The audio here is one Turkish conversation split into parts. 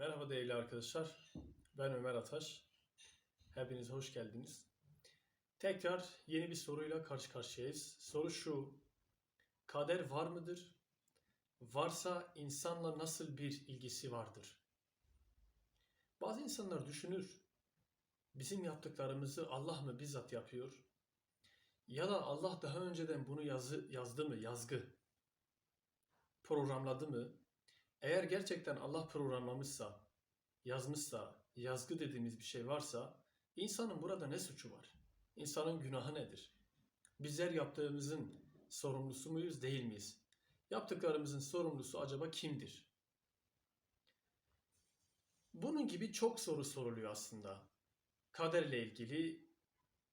Merhaba değerli arkadaşlar. Ben Ömer Ataş. Hepiniz hoş geldiniz. Tekrar yeni bir soruyla karşı karşıyayız. Soru şu. Kader var mıdır? Varsa insanla nasıl bir ilgisi vardır? Bazı insanlar düşünür. Bizim yaptıklarımızı Allah mı bizzat yapıyor? Ya da Allah daha önceden bunu yazı, yazdı mı, yazgı? Programladı mı? Eğer gerçekten Allah programlamışsa, yazmışsa, yazgı dediğimiz bir şey varsa, insanın burada ne suçu var? İnsanın günahı nedir? Bizler yaptığımızın sorumlusu muyuz, değil miyiz? Yaptıklarımızın sorumlusu acaba kimdir? Bunun gibi çok soru soruluyor aslında. Kaderle ilgili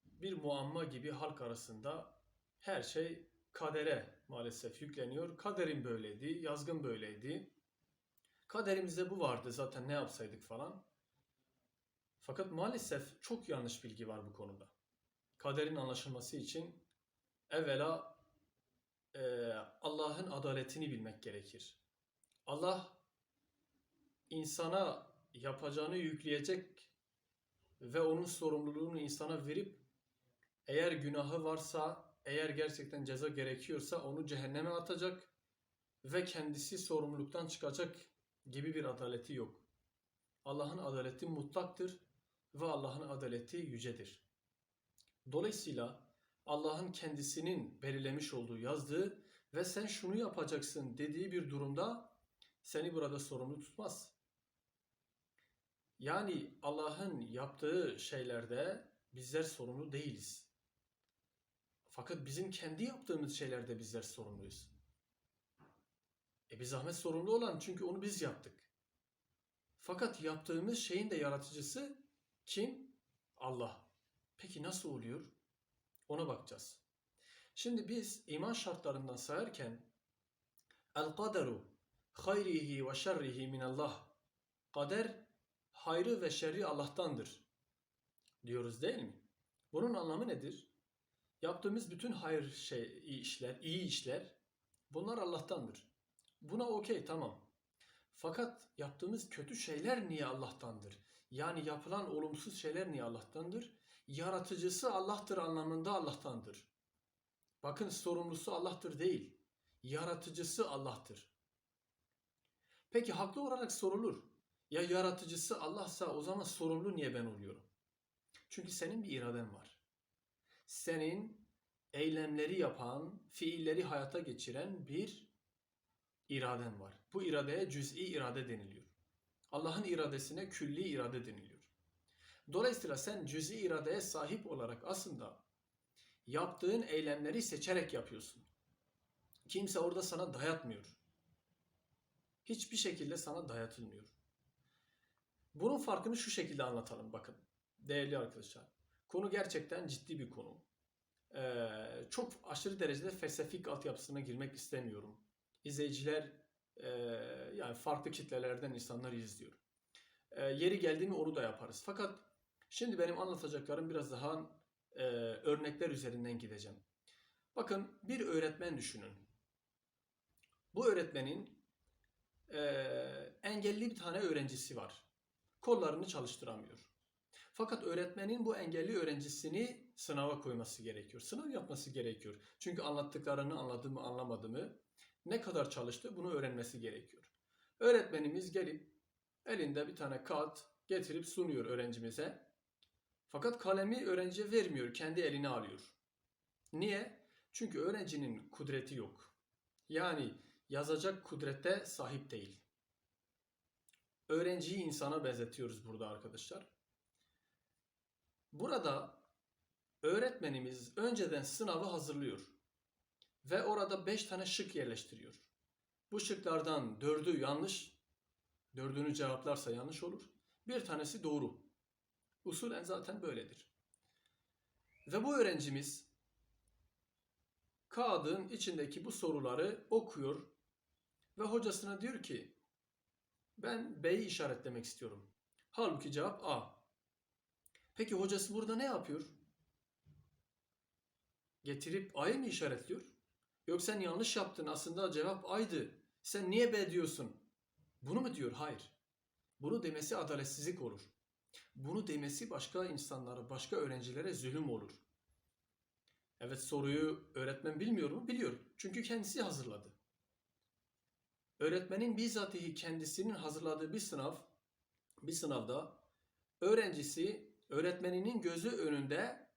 bir muamma gibi halk arasında her şey kadere maalesef yükleniyor. Kaderin böyleydi, yazgın böyleydi. Kaderimizde bu vardı zaten ne yapsaydık falan. Fakat maalesef çok yanlış bilgi var bu konuda. Kaderin anlaşılması için evvela e, Allah'ın adaletini bilmek gerekir. Allah insana yapacağını yükleyecek ve onun sorumluluğunu insana verip eğer günahı varsa, eğer gerçekten ceza gerekiyorsa onu cehenneme atacak ve kendisi sorumluluktan çıkacak gibi bir adaleti yok. Allah'ın adaleti mutlaktır ve Allah'ın adaleti yücedir. Dolayısıyla Allah'ın kendisinin belirlemiş olduğu, yazdığı ve sen şunu yapacaksın dediği bir durumda seni burada sorumlu tutmaz. Yani Allah'ın yaptığı şeylerde bizler sorumlu değiliz. Fakat bizim kendi yaptığımız şeylerde bizler sorumluyuz. E bir zahmet sorumlu olan çünkü onu biz yaptık. Fakat yaptığımız şeyin de yaratıcısı kim? Allah. Peki nasıl oluyor? Ona bakacağız. Şimdi biz iman şartlarından sayarken El kaderu hayrihi ve şerrihi minallah. Kader hayrı ve şerri Allah'tandır. Diyoruz değil mi? Bunun anlamı nedir? Yaptığımız bütün hayır şey, işler, iyi işler bunlar Allah'tandır. Buna okey tamam. Fakat yaptığımız kötü şeyler niye Allah'tandır? Yani yapılan olumsuz şeyler niye Allah'tandır? Yaratıcısı Allah'tır anlamında Allah'tandır. Bakın sorumlusu Allah'tır değil. Yaratıcısı Allah'tır. Peki haklı olarak sorulur. Ya yaratıcısı Allah'sa o zaman sorumlu niye ben oluyorum? Çünkü senin bir iraden var. Senin eylemleri yapan, fiilleri hayata geçiren bir iraden var. Bu iradeye cüz'i irade deniliyor. Allah'ın iradesine külli irade deniliyor. Dolayısıyla sen cüz'i iradeye sahip olarak aslında yaptığın eylemleri seçerek yapıyorsun. Kimse orada sana dayatmıyor. Hiçbir şekilde sana dayatılmıyor. Bunun farkını şu şekilde anlatalım bakın. Değerli arkadaşlar. Konu gerçekten ciddi bir konu. Ee, çok aşırı derecede felsefik altyapısına girmek istemiyorum izleyiciler e, yani farklı kitlelerden insanlar izliyor. E, yeri geldi mi onu da yaparız. Fakat şimdi benim anlatacaklarım biraz daha e, örnekler üzerinden gideceğim. Bakın bir öğretmen düşünün. Bu öğretmenin e, engelli bir tane öğrencisi var. Kollarını çalıştıramıyor. Fakat öğretmenin bu engelli öğrencisini sınava koyması gerekiyor. Sınav yapması gerekiyor. Çünkü anlattıklarını anladı mı anlamadı mı ne kadar çalıştı bunu öğrenmesi gerekiyor. Öğretmenimiz gelip elinde bir tane kağıt getirip sunuyor öğrencimize. Fakat kalemi öğrenciye vermiyor, kendi eline alıyor. Niye? Çünkü öğrencinin kudreti yok. Yani yazacak kudrete sahip değil. Öğrenciyi insana benzetiyoruz burada arkadaşlar. Burada öğretmenimiz önceden sınavı hazırlıyor ve orada 5 tane şık yerleştiriyor. Bu şıklardan dördü yanlış, dördünü cevaplarsa yanlış olur. Bir tanesi doğru. Usulen zaten böyledir. Ve bu öğrencimiz kağıdın içindeki bu soruları okuyor ve hocasına diyor ki ben B'yi işaretlemek istiyorum. Halbuki cevap A. Peki hocası burada ne yapıyor? Getirip A'yı mı işaretliyor? Yok sen yanlış yaptın aslında cevap A'ydı. Sen niye B diyorsun? Bunu mu diyor? Hayır. Bunu demesi adaletsizlik olur. Bunu demesi başka insanlara, başka öğrencilere zulüm olur. Evet soruyu öğretmen bilmiyor mu? Biliyor. Çünkü kendisi hazırladı. Öğretmenin bizatihi kendisinin hazırladığı bir sınav, bir sınavda öğrencisi öğretmeninin gözü önünde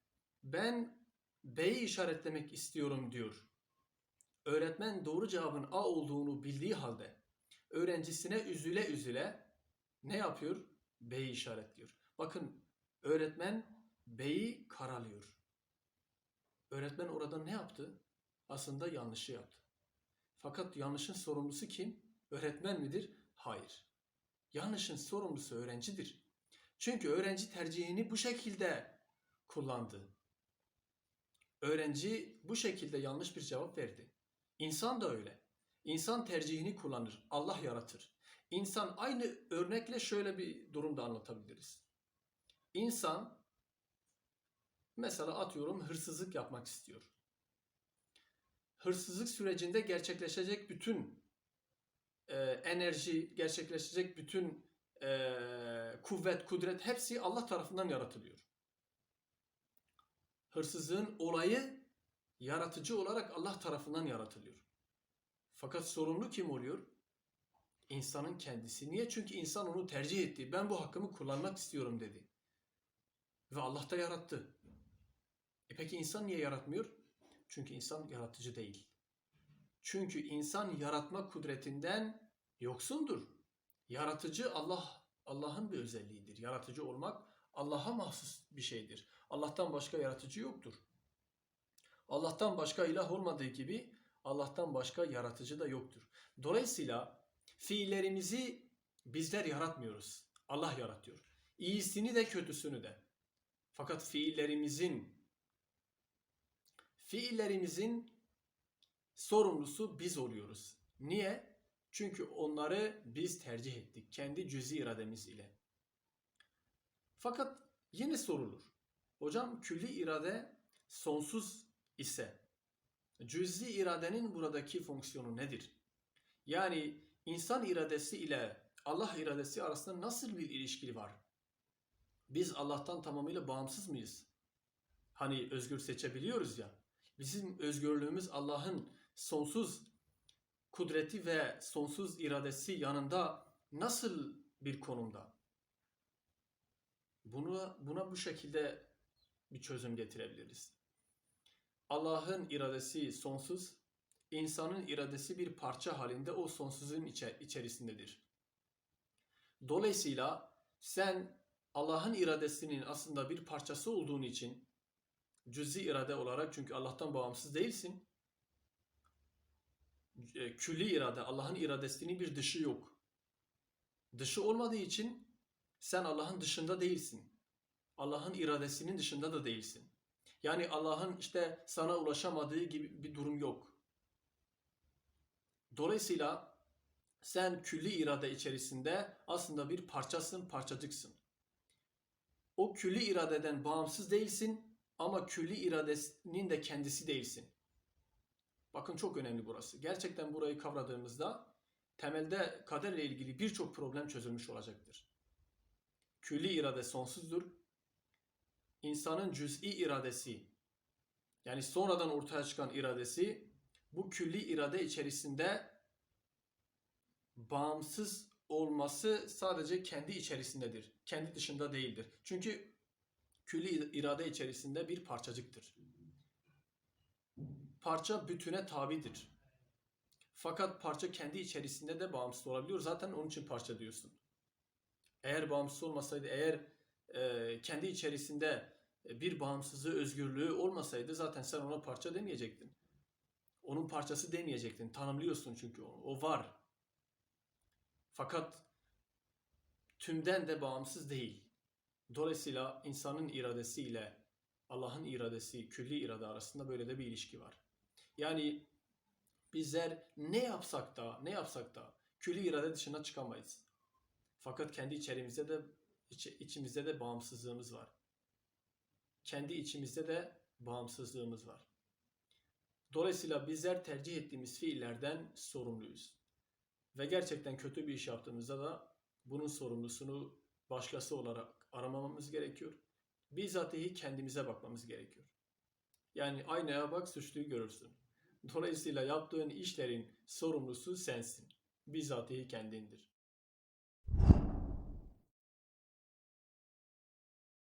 ben B'yi işaretlemek istiyorum diyor. Öğretmen doğru cevabın A olduğunu bildiği halde öğrencisine üzüle üzüle ne yapıyor? B'yi işaretliyor. Bakın öğretmen B'yi karalıyor. Öğretmen orada ne yaptı? Aslında yanlışı yaptı. Fakat yanlışın sorumlusu kim? Öğretmen midir? Hayır. Yanlışın sorumlusu öğrencidir. Çünkü öğrenci tercihini bu şekilde kullandı. Öğrenci bu şekilde yanlış bir cevap verdi. İnsan da öyle. İnsan tercihini kullanır. Allah yaratır. İnsan aynı örnekle şöyle bir durumda anlatabiliriz. İnsan mesela atıyorum hırsızlık yapmak istiyor. Hırsızlık sürecinde gerçekleşecek bütün e, enerji, gerçekleşecek bütün e, kuvvet, kudret hepsi Allah tarafından yaratılıyor. Hırsızlığın olayı yaratıcı olarak Allah tarafından yaratılıyor. Fakat sorumlu kim oluyor? İnsanın kendisi. Niye? Çünkü insan onu tercih etti. Ben bu hakkımı kullanmak istiyorum dedi. Ve Allah da yarattı. E peki insan niye yaratmıyor? Çünkü insan yaratıcı değil. Çünkü insan yaratma kudretinden yoksundur. Yaratıcı Allah Allah'ın bir özelliğidir. Yaratıcı olmak Allah'a mahsus bir şeydir. Allah'tan başka yaratıcı yoktur. Allah'tan başka ilah olmadığı gibi Allah'tan başka yaratıcı da yoktur. Dolayısıyla fiillerimizi bizler yaratmıyoruz. Allah yaratıyor. İyisini de kötüsünü de. Fakat fiillerimizin fiillerimizin sorumlusu biz oluyoruz. Niye? Çünkü onları biz tercih ettik kendi cüzi irademiz ile. Fakat yine sorulur. Hocam külli irade sonsuz ise cüzi iradenin buradaki fonksiyonu nedir? Yani insan iradesi ile Allah iradesi arasında nasıl bir ilişki var? Biz Allah'tan tamamıyla bağımsız mıyız? Hani özgür seçebiliyoruz ya. Bizim özgürlüğümüz Allah'ın sonsuz kudreti ve sonsuz iradesi yanında nasıl bir konumda? Bunu buna bu şekilde bir çözüm getirebiliriz. Allah'ın iradesi sonsuz, insanın iradesi bir parça halinde o sonsuzun içe, içerisindedir. Dolayısıyla sen Allah'ın iradesinin aslında bir parçası olduğun için cüzi irade olarak çünkü Allah'tan bağımsız değilsin. E, Külli irade, Allah'ın iradesinin bir dışı yok. Dışı olmadığı için sen Allah'ın dışında değilsin. Allah'ın iradesinin dışında da değilsin. Yani Allah'ın işte sana ulaşamadığı gibi bir durum yok. Dolayısıyla sen külli irade içerisinde aslında bir parçasın, parçacıksın. O külli iradeden bağımsız değilsin ama külli iradesinin de kendisi değilsin. Bakın çok önemli burası. Gerçekten burayı kavradığımızda temelde kaderle ilgili birçok problem çözülmüş olacaktır. Külli irade sonsuzdur. İnsanın cüz'i iradesi yani sonradan ortaya çıkan iradesi bu külli irade içerisinde bağımsız olması sadece kendi içerisindedir. Kendi dışında değildir. Çünkü külli irade içerisinde bir parçacıktır. Parça bütüne tabidir. Fakat parça kendi içerisinde de bağımsız olabiliyor. Zaten onun için parça diyorsun. Eğer bağımsız olmasaydı, eğer e, kendi içerisinde bir bağımsızlığı, özgürlüğü olmasaydı zaten sen ona parça demeyecektin. Onun parçası demeyecektin. Tanımlıyorsun çünkü onu. O var. Fakat tümden de bağımsız değil. Dolayısıyla insanın iradesi ile Allah'ın iradesi, külli irade arasında böyle de bir ilişki var. Yani bizler ne yapsak da, ne yapsak da külli irade dışına çıkamayız. Fakat kendi içerimizde de içi, içimizde de bağımsızlığımız var. Kendi içimizde de bağımsızlığımız var. Dolayısıyla bizler tercih ettiğimiz fiillerden sorumluyuz. Ve gerçekten kötü bir iş yaptığımızda da bunun sorumlusunu başkası olarak aramamamız gerekiyor. Bizatihi kendimize bakmamız gerekiyor. Yani aynaya bak suçluyu görürsün. Dolayısıyla yaptığın işlerin sorumlusu sensin. Bizatihi kendindir.